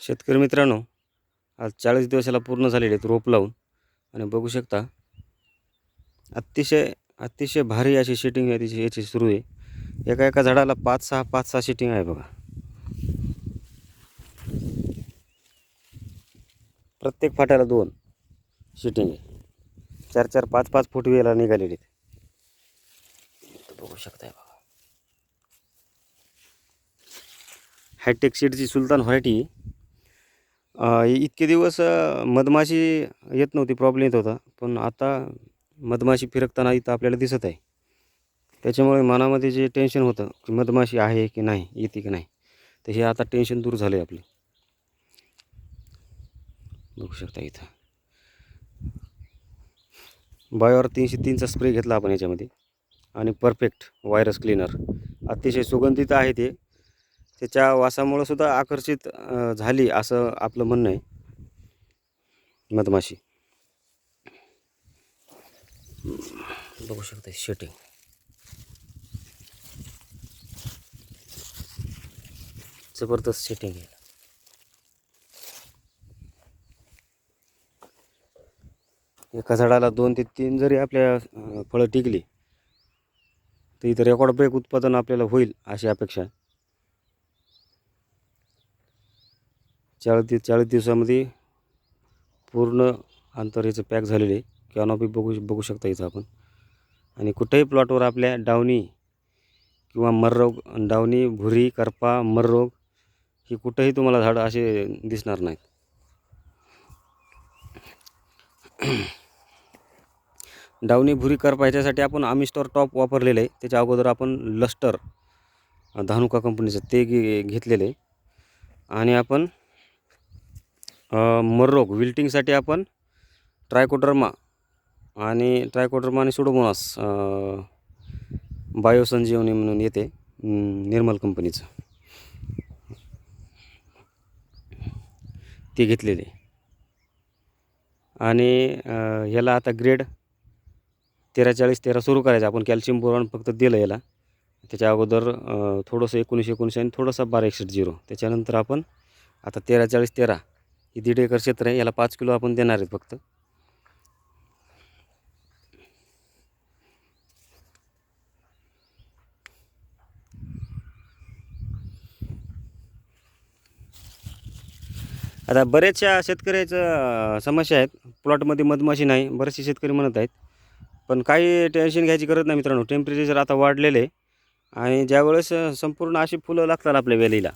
शेतकरी मित्रांनो आज चाळीस दिवसाला पूर्ण झालेले आहेत रोप लावून. आणि बघू शकता अतिशय अतिशय भारी अशी शेटिंग आहे तिची याची सुरू आहे. एका एका झाडाला पाच सहा पाच सहा शेटिंग आहे बघा. प्रत्येक फाट्याला दोन शेटिंग आहे. चार चार पाच पाच फूट वेळेला निघालेले आहेत. बघू शकताय बघा. हायटेक सीडची सुलतान व्हरायटी इतके दिवस मधमाशी येत नव्हती प्रॉब्लेम येत होता. पण आता मधमाशी फिरकताना इथं आपल्याला दिसत आहे. त्याच्यामुळे मनामध्ये जे टेन्शन होतं की मधमाशी आहे की नाही येते की नाही तर हे आता टेन्शन दूर झालं आहे आपलं. बघू शकता इथं. बायोवर तीनशे तीनचा स्प्रे घेतला आपण याच्यामध्ये. आणि परफेक्ट व्हायरस क्लीनर अतिशय सुगंधित आहे ते. त्याच्या वासामुळं सुद्धा आकर्षित झाली असं आपलं म्हणणं आहे. मधमाशी. बघू शकते शेटिंग जबरदस्त शेटिंग आहे. एका झाडाला दोन ते तीन जरी आपल्या फळं टिकली तर इथं रेकॉर्ड ब्रेक उत्पादन आपल्याला होईल अशी अपेक्षा आहे. चाळीस दिवस चाळीस दिवसामध्ये पूर्ण अंतर याचं पॅक झालेलं आहे. कॅनॉपी बघू बघू शकता इथं आपण. आणि कुठेही प्लॉटवर आपल्या डावणी किंवा मररोग डावणी भुरी करपा मररोग ही कुठंही तुम्हाला झाडं असे दिसणार नाहीत. डावणी भुरी करपा ह्याच्यासाठी आपण आमिस्टॉर टॉप वापरलेलं आहे. त्याच्या अगोदर आपण लस्टर धानुका कंपनीचं ते घे घेतलेलं आहे. आणि आपण मररोग विल्टिंगसाठी आपण ट्रायकोडर्मा आणि ट्रायकोडर्मा आणि सुडोमोनास बायोसंजीवनी म्हणून येते निर्मल कंपनीचं ते घेतलेले. आणि ह्याला आता ग्रेड तेरा चाळीस तेरा सुरू करायचं. आपण कॅल्शियम बोरॉन फक्त दिलं याला त्याच्या अगोदर थोडंसं एकोणीसशे एकोणीस आणि थोडंसं बारा एकसष्ट झिरो त्याच्यानंतर आपण आता तेरा चाळीस तेरा ही दीड एकर क्षेत्र आहे याला पाच किलो आपण देणार आहेत फक्त. आता बरेचशा शेतकऱ्याचं समस्या आहेत. प्लॉटमध्ये मधमाशी नाही बरेचसे शेतकरी म्हणत आहेत. पण काही टेन्शन घ्यायची गरज नाही मित्रांनो. टेम्परेचर आता वाढलेलं आहे. आणि ज्यावेळेस संपूर्ण अशी फुलं लागतात आपल्या वेलीला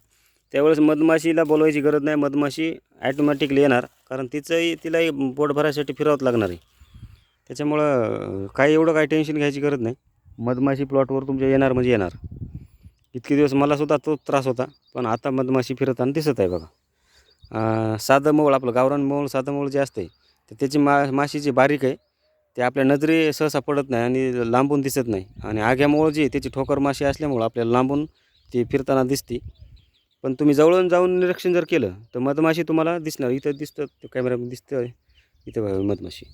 त्यावेळेस मधमाशीला बोलवायची गरज नाही मधमाशी ॲटोमॅटिकली येणार. कारण तिचंही तिलाही पोट भरायसाठी फिरावंच लागणार आहे. त्याच्यामुळं काही एवढं काही टेन्शन घ्यायची गरज नाही. मधमाशी प्लॉटवर तुमच्या येणार म्हणजे येणार. इतके दिवस मलासुद्धा तोच त्रास होता पण आता मधमाशी फिरताना दिसत आहे बघा. साधं मोळ आपलं गावरान मोळ साधं मोळ जे असते तर त्याची मा माशी जी बारीक आहे. ते आपल्या नजरे सहसा पडत नाही आणि लांबून दिसत नाही. आणि आग्या जी त्याची ठोकर माशी असल्यामुळं आपल्याला लांबून ती फिरताना दिसते. पण तुम्ही जवळून जाऊन निरीक्षण जर केलं तर मधमाशी तुम्हाला दिसणार. इथं दिसतं कॅमेऱ्यामध्ये दिसतं इथं मधमाशी.